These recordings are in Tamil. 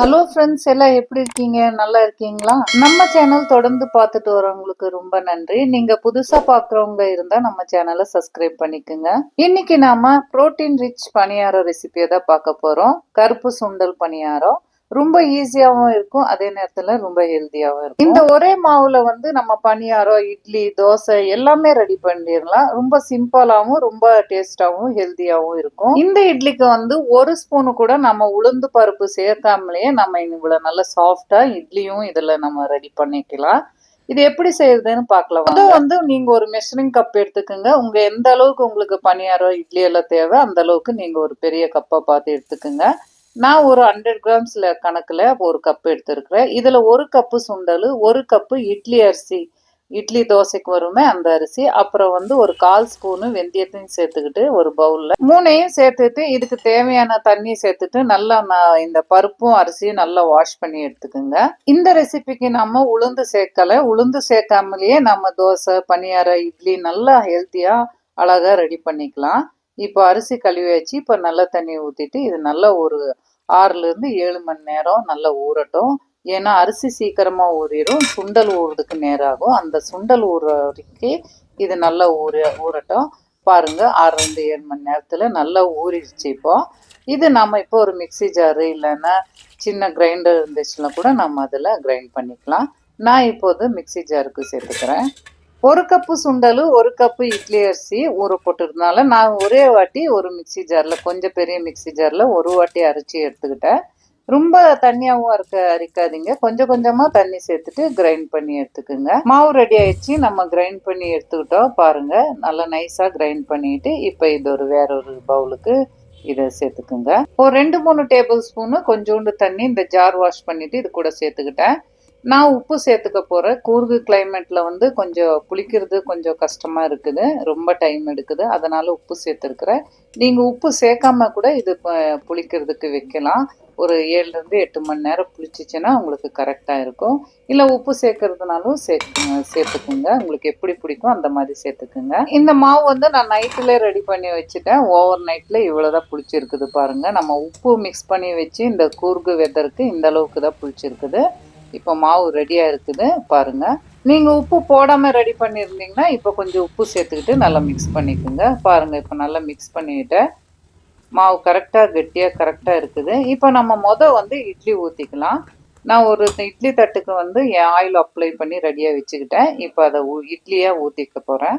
ஹலோ ஃப்ரெண்ட்ஸ் எல்லாம் எப்படி இருக்கீங்க? நல்லா இருக்கீங்களா? நம்ம சேனல் தொடர்ந்து பார்த்துட்டு வரவங்களுக்கு ரொம்ப நன்றி. நீங்க புதுசா பாக்குறவங்க இருந்தா நம்ம சேனலை சப்ஸ்கிரைப் பண்ணிக்கோங்க. இன்னைக்கு நாம புரோட்டீன் ரிச் பணியாரம் ரெசிபியை தான் பார்க்க போறோம். கருப்பு சுண்டல் பணியாரம். ரொம்ப ஈஸியாகவும் இருக்கும் அதே நேரத்தில் ரொம்ப ஹெல்த்தியாகவும் இருக்கும். இந்த ஒரே மாவில் வந்து நம்ம பணியாரம் இட்லி தோசை எல்லாமே ரெடி பண்ணிடலாம். ரொம்ப சிம்பிளாகவும் ரொம்ப டேஸ்டாகவும் ஹெல்த்தியாகவும் இருக்கும். இந்த இட்லிக்கு வந்து ஒரு ஸ்பூனு கூட நம்ம உளுந்து பருப்பு சேர்க்காமலேயே நம்ம இவ்வளோ நல்ல சாஃப்டாக இட்லியும் இதில் நம்ம ரெடி பண்ணிக்கலாம். இது எப்படி செய்யறதுன்னு பார்க்கலாம் அது வந்து நீங்க ஒரு மெஷரிங் கப் எடுத்துக்கோங்க. உங்க எந்த அளவுக்கு உங்களுக்கு பணியாரம் இட்லி எல்லாம் தேவை அந்த அளவுக்கு நீங்க ஒரு பெரிய கப்பா பார்த்து எடுத்துக்கோங்க. நான் ஒரு ஹண்ட்ரட் கிராம்ஸில் கணக்கில் ஒரு கப் எடுத்துருக்குறேன். இதில் ஒரு கப்பு சுண்டல் ஒரு கப்பு இட்லி அரிசி இட்லி தோசைக்கு வருமே அந்த அரிசி அப்புறம் வந்து ஒரு கால் ஸ்பூனு வெந்தயத்தையும் சேர்த்துக்கிட்டு ஒரு பவுலில் மூணையும் சேர்த்துட்டு இதுக்கு தேவையான தண்ணி சேர்த்துட்டு நல்லா நான் இந்த பருப்பும் அரிசியும் நல்லா வாஷ் பண்ணி எடுத்துக்கோங்க. இந்த ரெசிபிக்கு நம்ம உளுந்து சேர்க்கல. உளுந்து சேர்க்காமலேயே நம்ம தோசை பனியாரம் இட்லி நல்லா ஹெல்த்தியாக அழகாக ரெடி பண்ணிக்கலாம். இப்போ அரிசி கழுவி வச்சு இப்போ நல்ல தண்ணி ஊற்றிட்டு இது நல்லா ஒரு ஆறுலேருந்து ஏழு மணி நேரம் நல்லா ஊறட்டும். ஏன்னா அரிசி சீக்கிரமாக ஊறிடும். சுண்டல் ஊறுறதுக்கு நேரம் ஆகும் அந்த சுண்டல் ஊற வரைக்கும் இது நல்லா ஊற ஊறட்டும். பாருங்கள் ஆறுலேருந்து ஏழு மணி நேரத்தில் நல்லா ஊறிடுச்சு இப்போ. இது நம்ம இப்போ ஒரு மிக்ஸி ஜாரு இல்லைன்னா சின்ன கிரைண்டர் இருந்துச்சுன்னா கூட நம்ம அதில் கிரைண்ட் பண்ணிக்கலாம். நான் இப்போது மிக்ஸி ஜாருக்கு சேர்த்துக்கிறேன். ஒரு கப்பு சுண்டல் ஒரு கப்பு இட்லி அரிசி ஊற போட்டிருந்தனால நான் ஒரே வாட்டி ஒரு மிக்ஸி ஜாரில் கொஞ்சம் பெரிய மிக்ஸி ஜாரில் ஒரு வாட்டி அரைச்சி எடுத்துக்கிட்டேன். ரொம்ப தண்ணியாகவும் இருக்க அரைக்காதீங்க. கொஞ்சம் கொஞ்சமாக தண்ணி சேர்த்துட்டு கிரைண்ட் பண்ணி எடுத்துக்கோங்க. மாவு ரெடி ஆயிடுச்சு. நம்ம கிரைண்ட் பண்ணி எடுத்துக்கிட்டோம். பாருங்கள் நல்லா நைஸாக கிரைண்ட் பண்ணிட்டு இப்போ இது ஒரு வேற ஒரு பவுலுக்கு இதை சேர்த்துக்குங்க. ஒரு ரெண்டு மூணு டேபிள் ஸ்பூனு கொஞ்சோண்டு தண்ணி இந்த ஜார் வாஷ் பண்ணிட்டு இது கூட சேர்த்துக்கிட்டேன். நான் உப்பு சேர்த்துக்க போகிறேன் கூர்கு கிளைமேட்டில் வந்து கொஞ்சம் புளிக்கிறது கொஞ்சம் கஷ்டமாக இருக்குது. ரொம்ப டைம் எடுக்குது. அதனால் உப்பு சேர்த்துருக்குறேன். நீங்கள் உப்பு சேர்க்காம கூட இது புளிக்கிறதுக்கு வைக்கலாம். ஒரு ஏழுலேருந்து எட்டு மணி நேரம் புளிச்சிச்சின்னா உங்களுக்கு கரெக்டாக இருக்கும். இல்லை உப்பு சேர்க்கறதுனாலும் சே சேர்த்துக்குங்க. உங்களுக்கு எப்படி பிடிக்கும் அந்த மாதிரி சேர்த்துக்குங்க. இந்த மாவு வந்து நான் நைட்டில் ரெடி பண்ணி வச்சுட்டேன். ஓவர் நைட்டில் இவ்வளோ தான் புளிச்சிருக்குது பாருங்கள் நம்ம உப்பு மிக்ஸ் பண்ணி வச்சு இந்த கூர்கு வெதருக்கு இந்த அளவுக்கு தான் புளிச்சிருக்குது. இப்போ மாவு ரெடியாக இருக்குது பாருங்கள் நீங்கள் உப்பு போடாமல் ரெடி பண்ணியிருந்தீங்கன்னா இப்போ கொஞ்சம் உப்பு சேர்த்துக்கிட்டு நல்லா மிக்ஸ் பண்ணிக்கோங்க. பாருங்கள் இப்போ நல்லா மிக்ஸ் பண்ணிக்கிட்டேன் மாவு கரெக்டாக கெட்டியாக கரெக்டாக இருக்குது. இப்போ நம்ம மொதல் வந்து இட்லி ஊற்றிக்கலாம் நான் ஒரு இட்லி தட்டுக்கு வந்து என் ஆயில் அப்ளை பண்ணி ரெடியாக வச்சுக்கிட்டேன். இப்போ அதை ஊ இட்லியாக ஊற்றிக்க போகிறேன்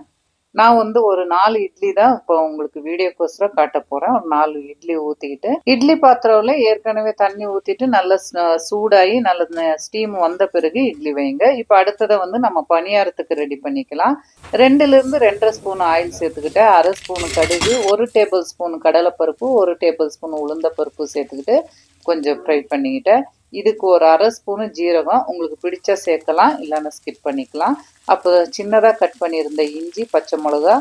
நான் வந்து ஒரு நாலு இட்லி தான் இப்போ உங்களுக்கு வீடியோக்கோசரம் காட்ட போகிறேன் ஒரு நாலு இட்லி ஊற்றிக்கிட்டு இட்லி பாத்திரம்ல ஏற்கனவே தண்ணி ஊற்றிட்டு நல்ல சூடாகி நல்ல ஸ்டீம் வந்த பிறகு இட்லி வைங்க. இப்போ அடுத்ததை வந்து நம்ம பணியாரத்துக்கு ரெடி பண்ணிக்கலாம். ரெண்டுலேருந்து ரெண்டரை ஸ்பூன் ஆயில் சேர்த்துக்கிட்டேன் அரை ஸ்பூன் கடுகு ஒரு டேபிள் ஸ்பூன் கடலைப்பருப்பு ஒரு டேபிள் ஸ்பூன் உளுந்த பருப்பு சேர்த்துக்கிட்டு கொஞ்சம் ஃப்ரை பண்ணிக்கிட்டேன். இதுக்கு ஒரு அரை ஸ்பூனு ஜீரகம் உங்களுக்கு பிடிச்சா சேர்க்கலாம் இல்லைன்னா ஸ்கிப் பண்ணிக்கலாம். அப்போ சின்னதாக கட் பண்ணியிருந்த இஞ்சி பச்சை மிளகா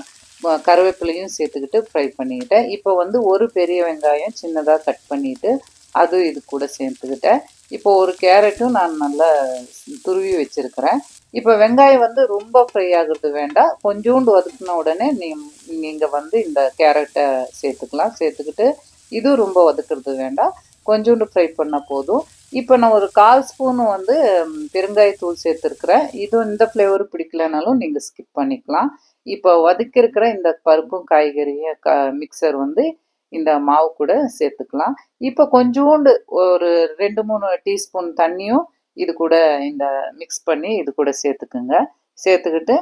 கருவேப்பிலையும் சேர்த்துக்கிட்டு ஃப்ரை பண்ணிக்கிட்டேன். இப்போ வந்து ஒரு பெரிய வெங்காயம் சின்னதாக கட் பண்ணிவிட்டு அதுவும் இது கூட சேர்த்துக்கிட்டேன். இப்போ ஒரு கேரட்டும் நான் நல்லா துருவி வச்சுருக்கிறேன். இப்போ வெங்காயம் வந்து ரொம்ப ஃப்ரை ஆகுறது வேண்டாம். கொஞ்சோண்டு வதக்கின உடனே நீ நீங்கள் வந்து இந்த கேரட்டை சேர்த்துக்கலாம். சேர்த்துக்கிட்டு இதுவும் ரொம்ப வதக்குறது வேண்டாம். கொஞ்சோண்டு ஃப்ரை பண்ணால் போதும். இப்போ நான் ஒரு கால் ஸ்பூன் வந்து பெருங்காயத்தூள் சேர்த்துருக்குறேன். இதுவும் இந்த ஃப்ளேவர் பிடிக்கலனாலும் நீங்கள் ஸ்கிப் பண்ணிக்கலாம். இப்போ வதக்கிருக்கிற இந்த பருப்பும் காய்கறியும் க மிக்சர் வந்து இந்த மாவு கூட சேர்த்துக்கலாம். இப்போ கொஞ்சோண்டு ஒரு ரெண்டு மூணு டீஸ்பூன் தண்ணியும் இது கூட இந்த மிக்ஸ் பண்ணி இது கூட சேர்த்துக்குங்க. சேர்த்துக்கிட்டு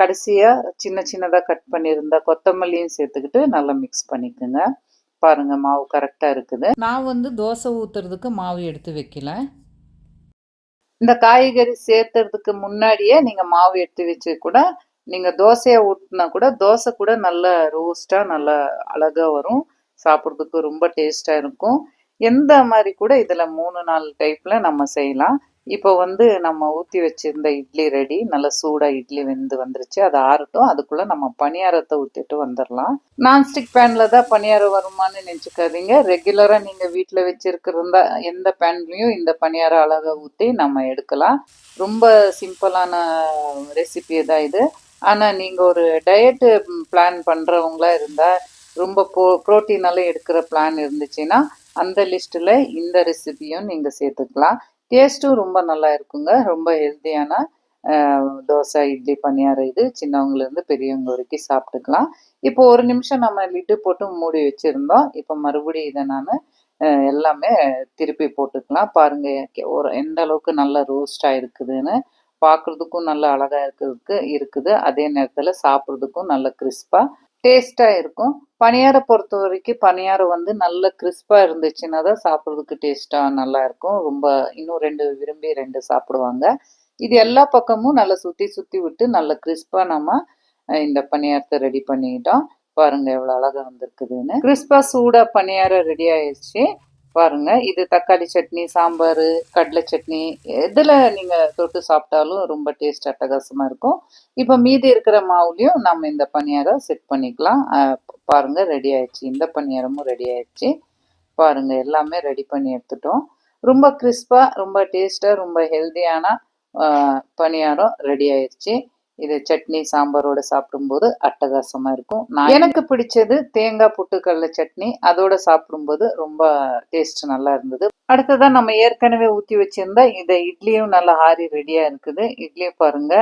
கடைசியாக சின்ன சின்னதாக கட் பண்ணியிருந்த கொத்தமல்லியும் சேர்த்துக்கிட்டு நல்லா மிக்ஸ் பண்ணிக்கோங்க. பாருங்க மாவு கரெக்டாக இருக்குது. நான் வந்து தோசை ஊற்றுறதுக்கு மாவு எடுத்து வைக்கல. இந்த காய்கறி சேர்த்துறதுக்கு முன்னாடியே நீங்கள் மாவு எடுத்து வச்சு கூட நீங்கள் தோசையை ஊற்றினா கூட தோசை கூட நல்ல ரோஸ்ட்டாக நல்லா அழகாக வரும். சாப்பிட்றதுக்கு ரொம்ப டேஸ்ட்டாக இருக்கும். எந்த மாதிரி கூட இதில் மூணு நாலு டைப்பில் நம்ம செய்யலாம். இப்போ வந்து நம்ம ஊற்றி வச்சிருந்த இட்லி ரெடி. நல்லா சூடாக இட்லி வெந்து வந்துருச்சு. அது ஆறட்டும். அதுக்குள்ளே நம்ம பணியாரத்தை ஊற்றிட்டு வந்துடலாம் நான்ஸ்டிக் பேனில் தான் பணியாரம் வருமான்னு நினச்சிக்காதீங்க. ரெகுலராக நீங்கள் வீட்டில் வச்சுருக்கிறதா எந்த பேன்லேயும் இந்த பணியாரம் அழகாக ஊற்றி நம்ம எடுக்கலாம். ரொம்ப சிம்பிளான ரெசிபி தான் இது. ஆனால் நீங்கள் ஒரு டயட்டு பிளான் பண்ணுறவங்களா இருந்தால் ரொம்ப ப்ரோ ப்ரோட்டீனெல்லாம் எடுக்கிற பிளான் இருந்துச்சுன்னா அந்த லிஸ்ட்டில் இந்த ரெசிபியும் நீங்கள் சேர்த்துக்கலாம். டேஸ்ட்டும் ரொம்ப நல்லா இருக்குங்க. ரொம்ப ஹெல்த்தியான தோசை இட்லி பணியாரம் இது சின்னவங்கலேருந்து பெரியவங்க வரைக்கும் சாப்பிட்டுக்கலாம். இப்போ ஒரு நிமிஷம் நம்ம லிட்டு போட்டு மூடி வச்சுருந்தோம். இப்போ மறுபடியும் இதை நான் எல்லாமே திருப்பி போட்டுக்கலாம். பாருங்கள் ஒரு எந்த அளவுக்கு நல்லா ரோஸ்டாக இருக்குதுன்னு பார்க்குறதுக்கும் நல்லா அழகாக இருக்கிறதுக்கு இருக்குது. அதே நேரத்தில் சாப்பிட்றதுக்கும் நல்ல கிறிஸ்பாக டேஸ்ட்டாக இருக்கும். பணியாரை பொறுத்த வரைக்கும் பணியாரம் வந்து நல்ல கிறிஸ்பாக இருந்துச்சுன்னா தான் சாப்பிட்றதுக்கு டேஸ்ட்டாக நல்லாயிருக்கும் ரொம்ப இன்னும் ரெண்டு விரும்பி ரெண்டு சாப்பிடுவாங்க. இது எல்லா பக்கமும் நல்லா சுற்றி சுற்றி விட்டு நல்ல கிறிஸ்பாக நம்ம இந்த பணியாரத்தை ரெடி பண்ணிட்டோம். பாருங்க எவ்வளோ அழகாக வந்திருக்குதுன்னு. கிறிஸ்பாக சூடாக பணியாரம் ரெடி ஆயிடுச்சு. பாருங்க. இது தக்காளி சட்னி சாம்பார் கடலை சட்னி எதில் நீங்கள் தொட்டு சாப்பிட்டாலும் ரொம்ப டேஸ்ட் அட்டகாசமாக இருக்கும். இப்போ மீதி இருக்கிற மாவுலையும் நம்ம இந்த பணியாரம் செட் பண்ணிக்கலாம். பாருங்கள் ரெடி ஆயிடுச்சு. இந்த பணியாரமும் ரெடி ஆயிடுச்சு. பாருங்க எல்லாமே ரெடி பண்ணி எடுத்துட்டோம். ரொம்ப கிறிஸ்பாக ரொம்ப டேஸ்ட்டாக ரொம்ப ஹெல்த்தியான பணியாரம் ரெடி ஆயிடுச்சு. இது சட்னி சாம்பாரோட சாப்பிடும்போது அட்டகாசமாக இருக்கும். நான் எனக்கு பிடிச்சது தேங்காய் புட்டுக்கடலை சட்னி. அதோட சாப்பிடும்போது ரொம்ப டேஸ்ட் நல்லா இருந்தது. அடுத்ததான் நம்ம ஏற்கனவே ஊற்றி வச்சுருந்தா இதை இட்லியும் நல்லா ஆறி ரெடியாக இருக்குது. இட்லியும் பாருங்க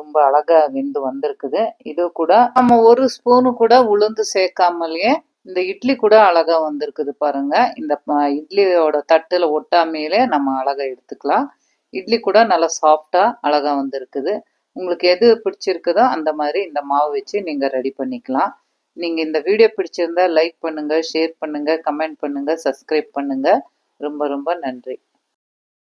ரொம்ப அழகா வெந்து வந்திருக்குது. இது கூட நம்ம ஒரு ஸ்பூனு கூட உளுந்து சேர்க்காமலேயே இந்த இட்லி கூட அழகா வந்திருக்குது பாருங்க. இந்த இட்லியோட தட்டுல ஒட்டாமையிலே நம்ம அழகா எடுத்துக்கலாம். இட்லி கூட நல்லா சாஃப்டா அழகா வந்திருக்குது. உங்களுக்கு எது பிடிச்சிருக்குதோ அந்த மாதிரி இந்த மாவு வச்சு நீங்கள் ரெடி பண்ணிக்கலாம். நீங்கள் இந்த வீடியோ பிடிச்சிருந்தா லைக் பண்ணுங்கள் ஷேர் பண்ணுங்கள் கமெண்ட் பண்ணுங்கள் சப்ஸ்கிரைப் பண்ணுங்கள் ரொம்ப ரொம்ப நன்றி.